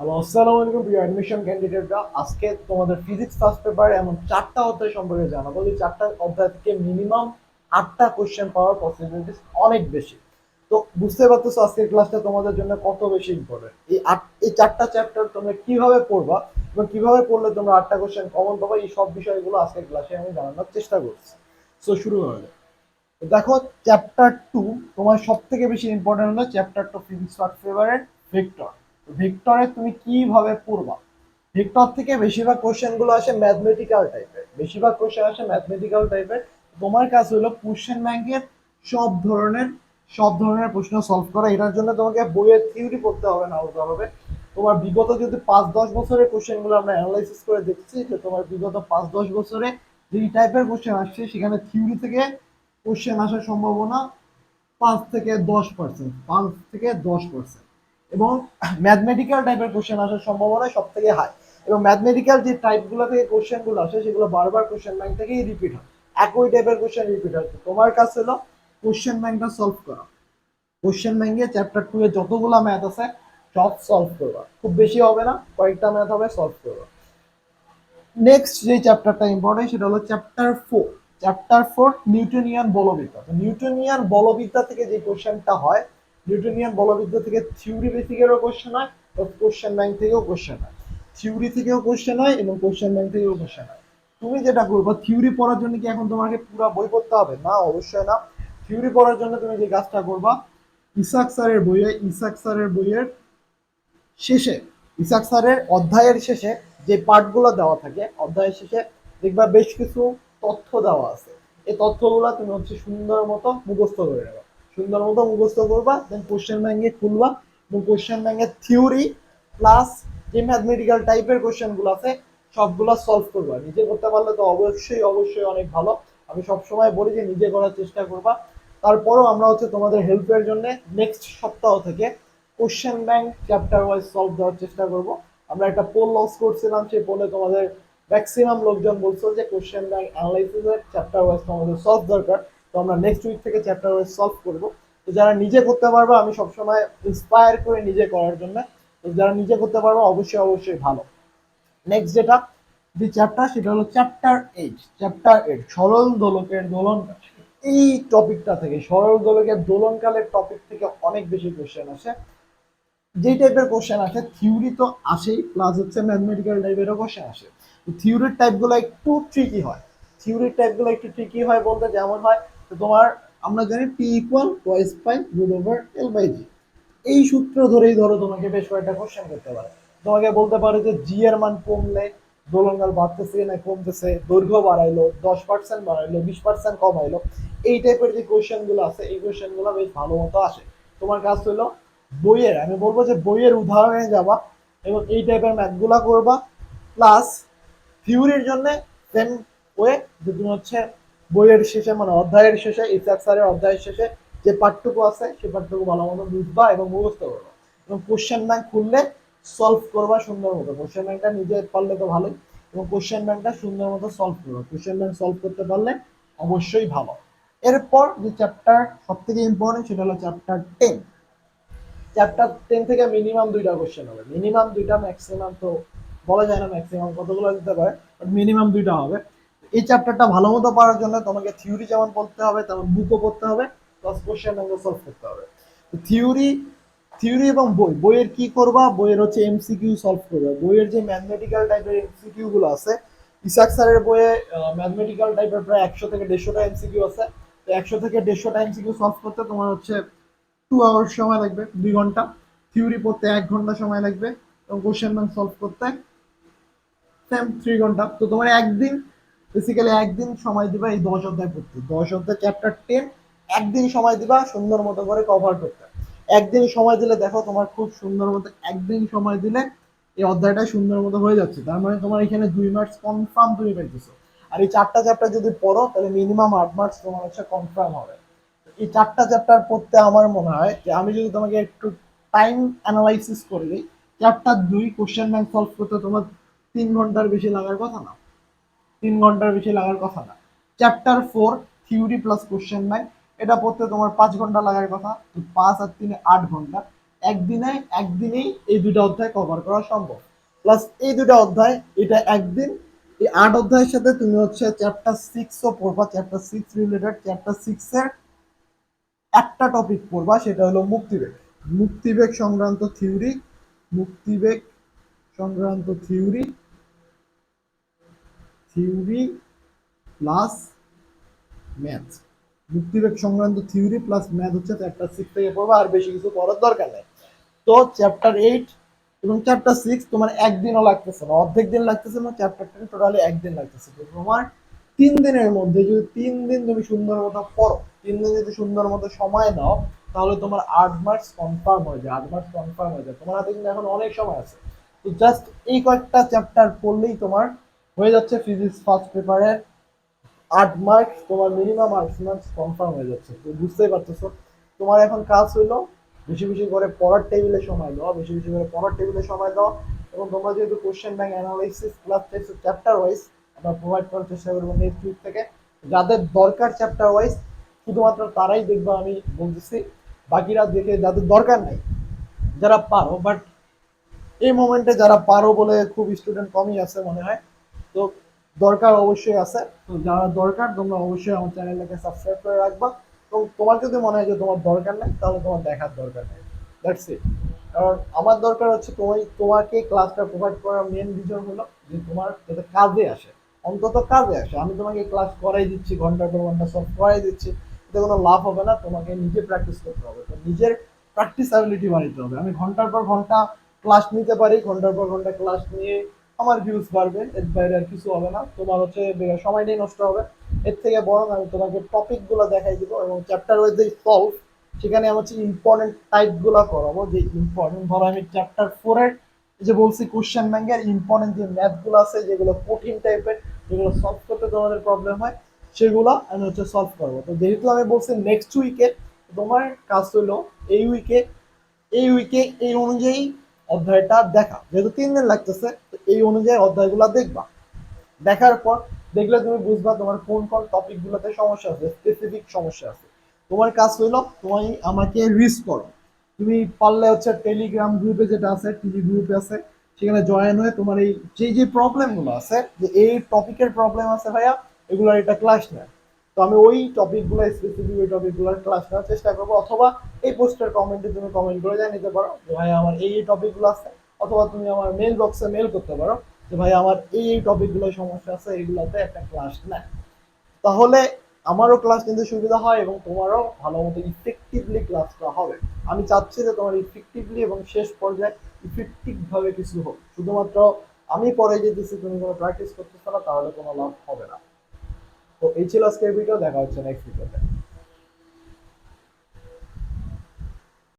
Hello, আসসালামু আলাইকুম, প্রিয় অ্যাডমিশন ক্যান্ডিডেটরা আজকে তোমাদের ফিজিক্স ফার্স্ট পেপার এমন চারটা অধ্যায় সম্পর্কে জানাব। এই চারটা অধ্যায় থেকে মিনিমাম আটটা কোশ্চেন পাওয়ার পসিবিলিটিস অনেক বেশি। তো বুঝতে পারতেছো আজকের ক্লাসটা তোমাদের জন্য কত বেশি ইম্পর্টেন্ট এই আট, এই চারটা চ্যাপ্টার তোমরা কীভাবে পড়বা এবং কীভাবে পড়লে তোমরা আটটা কোশ্চেন কমন পাবা, এই সব বিষয়গুলো আজকের ক্লাসে আমি জানানোর চেষ্টা করছি। সো শুরু করা যাক। দেখো চ্যাপ্টার টু তোমার সব থেকে বেশি ইম্পর্টেন্ট হলো চ্যাপ্টার টু ফিজিক্স ফার্স্ট পেপারের ভেক্টর ভেক্টরে তুমি কীভাবে পড়বা? ভেক্টর থেকে বেশিরভাগ কোশ্চেনগুলো আসে ম্যাথমেটিক্যাল টাইপের বেশিরভাগ কোশ্চেন আসে ম্যাথমেটিক্যাল টাইপের তোমার কাজ হলো কোশ্চেন ব্যাংকের সব ধরনের সব ধরনের প্রশ্ন সলভ করা। এটার জন্য তোমাকে বইয়ের থিওরি পড়তে হবে না হতে হবে তোমার বিগত যদি পাঁচ দশ বছরের কোশ্চেনগুলো আমরা অ্যানালাইসিস করে দেখছি যে তোমার বিগত পাঁচ দশ বছরে যে টাইপের কোশ্চেন আসছে, সেখানে থিওরি থেকে কোশ্চেন আসার সম্ভাবনা পাঁচ থেকে দশ পার্সেন্ট পাঁচ থেকে দশ পার্সেন্ট এবং ম্যাথমেটিক্যাল টাইপের কোশ্চেন আসার সম্ভাবনা সব থেকে হাই এবং ম্যাথমেটিক্যাল যে টাইপগুলো থেকে কোশ্চেনগুলো আসে, সেগুলো বারবার কোশ্চেন ব্যাংক থেকেই রিপিট হয়। একই টাইপের কোশ্চেন রিপিট হয়। তোমার কাজ হলো কোশ্চেন ব্যাংকটা সলভ করা। কোশ্চেন ব্যাংকে চ্যাপ্টার টু এ যতগুলো ম্যাথ আছে, সব সলভ করবা। খুব বেশি হবে না, কয়েকটা ম্যাথ হবে সলভ করবা। নেক্সট যে চ্যাপ্টারটা ইম্পর্টেন্ট সেটা হলো chapter four chapter four Newtonian বলবিদ্যা। Newtonian বলবিদ্যা থেকে যে কোশ্চেনটা হয় নিউটনিয়ান বলবিদ্যা থেকে থিওরি বেসিকেরও কোশ্চেন হয় কোশ্চেন ব্যাংক থেকেও কোশ্চেন হয়। থিওরি থেকেও কোশ্চেন হয় এবং কোশ্চেন ব্যাংক থেকেও কোশ্চেন হয়। তুমি যেটা করব থিওরি পড়ার জন্য কি এখন তোমাকে পুরো বই পড়তে হবে? না, অবশ্যই না। থিওরি পড়ার জন্য তুমি যে কাজটা করবা, ইসাক স্যারের বইয়ে, ইসাক স্যারের বইয়ের শেষে, ইসাক স্যারের অধ্যায়ের শেষে যে পার্টগুলো দেওয়া থাকে, অধ্যায়ের শেষে দেখবা বেশ কিছু তথ্য দেওয়া আছে। এই তথ্যগুলো তুমি হচ্ছে সুন্দর মতো মুখস্থ করে নেবা। সুন্দর মতো মুখস্থ করবা দেন কোশ্চেন ব্যাঙ্কে খুলবা এবং কোশ্চেন ব্যাংকের থিওরি প্লাস যে ম্যাথমেটিক্যাল টাইপের কোশ্চেনগুলো আছে, সবগুলো সলভ করবা। নিজে করতে পারলে তো অবশ্যই অবশ্যই অনেক ভালো। আমি সবসময় বলি যে নিজে করার চেষ্টা করবা। তারপরও আমরা হচ্ছে তোমাদের হেল্পের জন্য নেক্সট সপ্তাহ থেকে question bank chapter wise solve দেওয়ার চেষ্টা করব। আমরা একটা পোল লস করছিলাম, সেই পোলে তোমাদের ম্যাক্সিমাম লোকজন বলছো যে কোশ্চেন ব্যাংক অ্যানালাইসিসের চ্যাপ্টার ওয়াইজ তোমাদের সলভ দরকার। তো আমরা নেক্সট উইক থেকে চ্যাপ্টার ওয়াইজ সলভ করব। তো যারা নিজে করতে পারবে, আমি সবসময় ইন্সপায়ার করে নিজে করার জন্য। তো যারা নিজে করতে পারবে, অবশ্যই অবশ্যই ভালো। নেক্সট যেটা, যে চ্যাপ্টার সেটা হলো চ্যাপ্টার এইট চ্যাপ্টার এইট সরল দোলকের দোলন এই টপিকটা থেকে, সরল দোলকের দোলনকালের টপিক থেকে অনেক বেশি কোশ্চেন আসে। যে টাইপের কোশ্চেন আসে থিওরি তো আসেই প্লাস হচ্ছে ম্যাথমেটিক্যাল টাইপেরও কোশ্চেন আসে। থিওরির টাইপগুলো একটু ট্রিকি হয়। থিওরির টাইপগুলো একটু ট্রিকি হয় বলতে যেমন হয় তো তোমার, আমরা জানি P equal twice pi root over L by G এই সূত্র ধরেই ধরো তোমাকে বেশ কয়েকটা কোশ্চেন করতে পারে। তোমাকে বলতে পারে যে জি এর মান কমলে দোলনকাল বাড়তেছে না কমতেছে, দৈর্ঘ্য বাড়াইলো, দশ পার্সেন্ট বাড়াইলো, বিশ পার্সেন্ট কমাইলো। এই টাইপের যে কোশ্চেনগুলো আছে, এই কোশ্চেনগুলো বেশ ভালো মতো আসে। তোমার কাজ হলো বইয়ের, আমি বলব যে বইয়ের উদাহরণে যাবা এবং এই টাইপের ম্যাথগুলা করবা। প্লাস থিওরির জন্য সেম ওয়ে যে তুমি হচ্ছে বইয়ের শেষে মানে অধ্যায়ের শেষে ইসাক স্যারের অধ্যায়ের শেষে যে পাঠটুকু আছে, সে পাঠটুকু ভালো মতো বুঝবা এবং মুখস্থ করবা। এবং কোশ্চেন ব্যাংক খুললে সলভ করবা সুন্দর মতো। কোশ্চেন ব্যাংকটা নিজে পারলে তো ভালোই। এবং কোশ্চেন ব্যাংকটা সুন্দর মতো সলভ করবা। কোশ্চেন ব্যাংক সলভ করতে পারলে অবশ্যই ভালো। এরপর যে চ্যাপ্টার সব থেকে ইম্পর্টেন্ট সেটা হলো চ্যাপ্টার টেন চ্যাপ্টার টেন থেকে মিনিমাম দুইটা কোশ্চেন হবে। মিনিমাম দুইটা ম্যাক্সিমাম তো বলা যায় না ম্যাক্সিমাম কতগুলো দিতে পারে বাট মিনিমাম দুইটা হবে। এই চ্যাপ্টারটা ভালো মতো পারার জন্য তোমাকে থিওরি যেমন পড়তে হবে, তেমন বুকও পড়তে হবে প্লাস কোশ্চেন ব্যাংকও সলভ করতে হবে। থিওরি থিওরি এবং বই, বইয়ের কি করবা? বইয়ের হচ্ছে এমসিকিউ সলভ করবে। বইয়ের যে ম্যাথমেটিক্যাল টাইপের এমসিকিউ গুলো আছে, ইসাক স্যারের বইয়ে ম্যাথমেটিক্যাল টাইপের প্রায় একশো থেকে দেড়শোটা এমসিকিউ আছে। তো একশো থেকে দেড়শোটা এমসিকিউ সলভ করতে তোমার হচ্ছে টু আওয়ার্স সময় লাগবে, দুই ঘণ্টা। থিওরি পড়তে এক ঘণ্টা সময় লাগবে এবং কোশ্চেন ব্যাংক সলভ করতে সেম থ্রি ঘণ্টা। তো তোমার একদিন বেসিক্যালি একদিন সময় দিবা এই দশ অধ্যায় পড়তে। দশ অধ্যায় চ্যাপ্টার টেন একদিন সময় দিবা সুন্দর মতো করে কভার করতে। একদিন সময় দিলে দেখো তোমার খুব সুন্দর মতো একদিন সময় দিলে এই অধ্যায়টা সুন্দর মতো হয়ে যাচ্ছে। তার মানে তোমার এখানে দুই মার্কস কনফার্ম তুমি পাইতেছো। আর এই চারটা চ্যাপ্টার যদি পড়ো, তাহলে মিনিমাম আট মার্কস তোমার হচ্ছে কনফার্ম হবে। এই চারটা চ্যাপ্টার পড়তে আমার মনে হয় যে আমি যদি তোমাকে একটু টাইম অ্যানালাইসিস করে চ্যাপ্টার দুই কোশ্চেন ব্যাংক সলভ করতে তোমার তিন ঘণ্টার বেশি লাগার কথা না। তিন ঘণ্টার বেশি লাগার কথা না। Chapter four theory plus question bank এটা পড়তে তোমার পাঁচ ঘণ্টা লাগার কথা। পাঁচ আর তিনে আট ঘণ্টা। একদিনে, একদিনেই এই দুইটা অধ্যায় কভার করা সম্ভব। প্লাস এই দুইটা অধ্যায়, এটা একদিন। এই আট অধ্যায়ের সাথে তুমি হচ্ছে চ্যাপ্টার সিক্সও পড়বা। Chapter six related chapter six এর একটা টপিক পড়বা, সেটা হলো মুক্তিবেগ। মুক্তিবেগ সংক্রান্ত থিওরি মুক্তিবেগ সংক্রান্ত থিওরি থিওরি প্লাস ম্যাথ। মুক্তিবেগ সংক্রান্ত থিওরি প্লাস ম্যাথ হচ্ছে চ্যাপ্টার সিক্স থেকে পড়বা, আর বেশি কিছু পড়ার দরকার নেই। তো চ্যাপ্টার এইট এবং চ্যাপ্টার সিক্স তোমার একদিনও লাগতেছে না, অর্ধেক দিন লাগতেছে না চ্যাপ্টার টেন টোটালি একদিন লাগতেছে। তো তোমার তিন দিনের মধ্যে যদি তিন দিন তুমি সুন্দর মতো পড়ো, তিন দিন যদি সুন্দর মতো সময় দাও তাহলে তোমার আট মার্কস কনফার্ম হয়ে যায়, আট মার্কস কনফার্ম হয়ে যায়। তোমার হাতে কিন্তু এখন অনেক সময় আছে। তো জাস্ট এই কয়েকটা চ্যাপ্টার পড়লেই তোমার হয়ে যাচ্ছে ফিজিক্স ফার্স্ট পেপারে আট মার্কস তোমার মিনিমাম আট মার্কস কনফার্ম হয়ে যাচ্ছে। তুমি বুঝতেই পারতেছো? তোমার এখন কাজ হইল বেশি বেশি করে পড়ার টেবিলে সময় দাও, বেশি বেশি করে পড়ার টেবিলে সময় দাও এবং তোমরা যেহেতু question bank analysis class test chapter wise আমরা প্রোভাইড করার চেষ্টা করব উইক থেকে। যাদের দরকার চ্যাপ্টার ওয়াইজ শুধুমাত্র তারাই দেখবা আমি বলতেছি। বাকিরা দেখে যাদের দরকার নাই, যারা পারো বাট এই মোমেন্টে যারা পারো বলে খুব স্টুডেন্ট কমই আছে মনে হয়। তো দরকার অবশ্যই আছে। তো যারা দরকার, তোমরা অবশ্যই আমার চ্যানেলটাকে সাবস্ক্রাইব করে রাখবা। এবং তোমার যদি মনে হয় যে তোমার দরকার নেই, তাহলে তোমার দেখার দরকার নেই। দ্যাটস ইট কারণ আমার দরকার হচ্ছে তোমার তোমাকে ক্লাসটা প্রোভাইড করার মেন রিজন হলো যে তোমার যাতে কাজে আসে। অন্তত কাজে আসে। আমি তোমাকে ক্লাস করাই দিচ্ছি ঘণ্টার পর ঘণ্টা সব করাই দিচ্ছি। এতে কোনো লাভ হবে না। তোমাকে নিজে প্র্যাকটিস করতে হবে। তো নিজের প্র্যাকটিস অ্যাবিলিটি বাড়াইতে হবে। আমি ঘণ্টার পর ঘণ্টা ক্লাস নিতে পারি, ঘণ্টার পর ঘণ্টা ক্লাস নিয়ে আমার ভিউজ বাড়বে, এর বাইরে আর কিছু হবে না। তোমার হচ্ছে সময়টাই নষ্ট হবে। এর থেকে বরং আমি তোমাকে টপিকগুলো দেখাই দিব এবং চ্যাপ্টার ওয়াইজ যে সলভ সেখানে আমি হচ্ছে ইম্পর্টেন্ট টাইপগুলো করাবো। যে ইম্পর্টেন্ট ধরো আমি চ্যাপ্টার ফোরের যে বলছি কোশ্চেন ব্যাংকের ইম্পর্টেন্ট যে ম্যাথগুলো আছে, যেগুলো কঠিন টাইপের যেগুলো সলভ করতে তোমাদের প্রবলেম হয়, সেগুলো আমি হচ্ছে সলভ করব। তো যেহেতু আমি বলছি নেক্সট উইকে তোমার কাজ হলো এই উইকে এই উইকে এই অনুযায়ী অধ্যায়টা দেখা। যেহেতু তিন দিন লাগতেছে, তো এই অনুযায়ী অধ্যায়গুলো দেখবা। দেখার পর দেখলে তুমি বুঝবা তোমার কোন কোন টপিক গুলোতে সমস্যা আছে স্পেসিফিক সমস্যা আছে। তোমার কাজ হইল, তুমি আমাকে রিচ করো। তুমি পারলে হচ্ছে টেলিগ্রাম গ্রুপে যেটা আছে টিভি গ্রুপে আছে, সেখানে জয়েন হয়ে তোমার এই যে যে প্রবলেমগুলো আছে, যে এই টপিকের প্রবলেম আছে ভাইয়া, এগুলোর এটা ক্লাস নেয় তো আমি ওই টপিকগুলো স্পেসিফিক ওই টপিকগুলোর ক্লাস নেওয়ার চেষ্টা করব, অথবা এই পোস্টের কমেন্টে তুমি কমেন্ট করে জানিয়ে দিতে পারো যে ভাই আমার এই এই টপিকগুলো আছে, অথবা তুমি আমার মেল বক্সে মেল করতে পারো যে ভাই আমার এই এই টপিকগুলো সমস্যা আছে এইগুলোতে একটা ক্লাস নেয়। তাহলে আমারও ক্লাস নিতে সুবিধা হয় এবং তোমারও ভালো মতো ইফেক্টিভলি ক্লাসটা হবে। আমি চাচ্ছি যে তোমার ইফেক্টিভলি এবং শেষ পর্যায়ে ইফেক্টিভভাবে কিছু হোক। শুধুমাত্র আমি পরে যেতেছি, তুমি কোনো প্র্যাকটিস করতেছো না, তাহলে কোনো লাভ হবে না। তো এই ছিল আজকের ভিডিও দেখা হচ্ছে নেক্সট ভিডিওতে